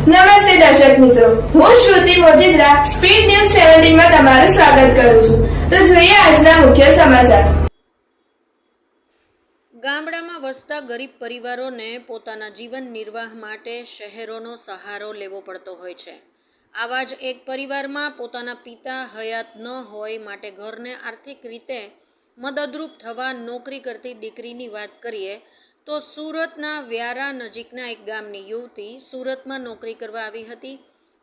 નમસ્તે દર્શક મિત્રો. હું શ્રુતિ મોજીદ્રા, સ્પીડ ન્યૂઝ સેવન્ટીનમાં તમારું સ્વાગત કરું છું. તો જોઈએ આજના મુખ્ય સમાચાર. ગામડામાં વસતા ગરીબ પરિવારોને પોતાના જીવન નિર્વાહ માટે શહેરોનો સહારો લેવો પડતો હોય છે. આવા જ એક પરિવારમાં પોતાના પિતા હયાત ન હોય માટે ઘરને આર્થિક રીતે મદદરૂપ થવા નોકરી કરતી દીકરીની વાત કરીએ તો સુરતના વ્યારા નજીકના એક ગામની યુવતી સુરતમાં નોકરી કરવા આવી હતી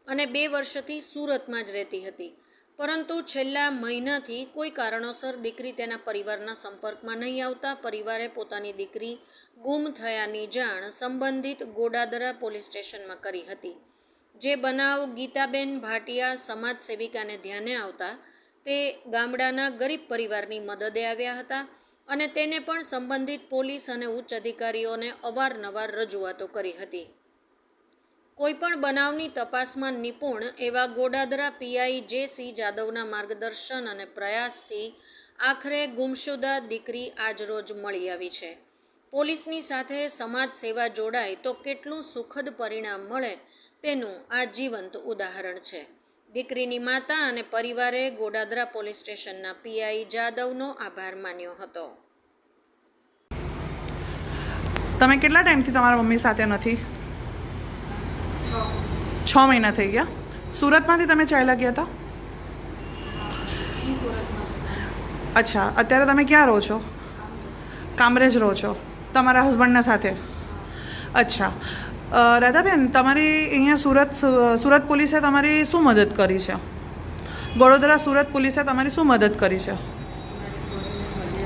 અને બે વર્ષથી સુરતમાં જ રહેતી હતી. પરંતુ છેલ્લા મહિનાથી કોઈ કારણોસર દીકરી તેના પરિવારના સંપર્કમાં નહીં આવતા, પરિવારે પોતાની દીકરી ગુમ થયાની જાણ સંબંધિત ગોડાદરા પોલીસ સ્ટેશનમાં કરી હતી. જે બનાવ ગીતાબેન ભાટિયા સમાજ સેવિકાને ધ્યાને આવતા તે ગામડાના ગરીબ પરિવારની મદદે આવ્યા હતા અને તેને પણ સંબંધિત પોલીસ અને ઉચ્ચ અધિકારીઓને અવારનવાર રજૂઆતો કરી હતી. કોઈપણ બનાવની તપાસમાં નિપુણ એવા ગોડાદરા પીઆઈ જે સી જાદવના માર્ગદર્શન અને પ્રયાસથી આખરે ગુમશુદા દીકરી આજરોજ મળી આવી છે. પોલીસની સાથે સમાજ સેવા જોડાય તો કેટલું સુખદ પરિણામ મળે તેનું આ જીવંત ઉદાહરણ છે. દીકરીની માતા અને પરિવારે ગોડાદરા પોલીસ સ્ટેશનના પીઆઈ જાદવનો આભાર માન્યો હતો. તમે કેટલા ટાઈમથી તમારા મમ્મી સાથે નથી? છ મહિના થઈ ગયા. સુરતમાંથી તમે ચાલ્યા ગયા હતા? અચ્છા, અત્યારે તમે ક્યાં રહો છો? કામરેજ રહો છો, તમારા હસબન્ડના સાથે? અચ્છા. રાધાબેન, તમારી અહીંયા સુરત સુરત પોલીસે તમારી શું મદદ કરી છે? વડોદરા સુરત પોલીસે તમારી શું મદદ કરી છે?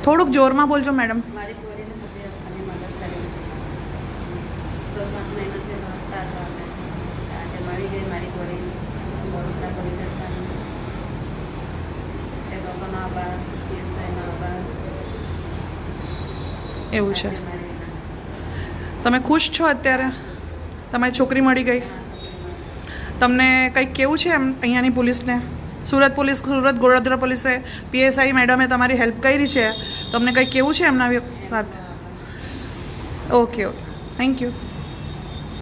થોડુંક જોરમાં બોલજો, મેડમ મારી પોરીને બધે અને મદદ કરી છે છ સાત આજે મળી ગઈ મારી પોરી વડોદરા પોલીસ એ લોકોનો આભાર પીએસઆઈનો આભાર એવું છે. તમે ખુશ છો અત્યારે? તમારી છોકરી મળી ગઈ? તમને કંઈક કેવું છે એમ અહીંયાની પોલીસને? સુરત પોલીસ, સુરત ગોળાદરા પોલીસે પીએસઆઈ મેડમે તમારી હેલ્પ કરી છે. તમને કંઈક કેવું છે એમના સાથે? Okay okay. Thank you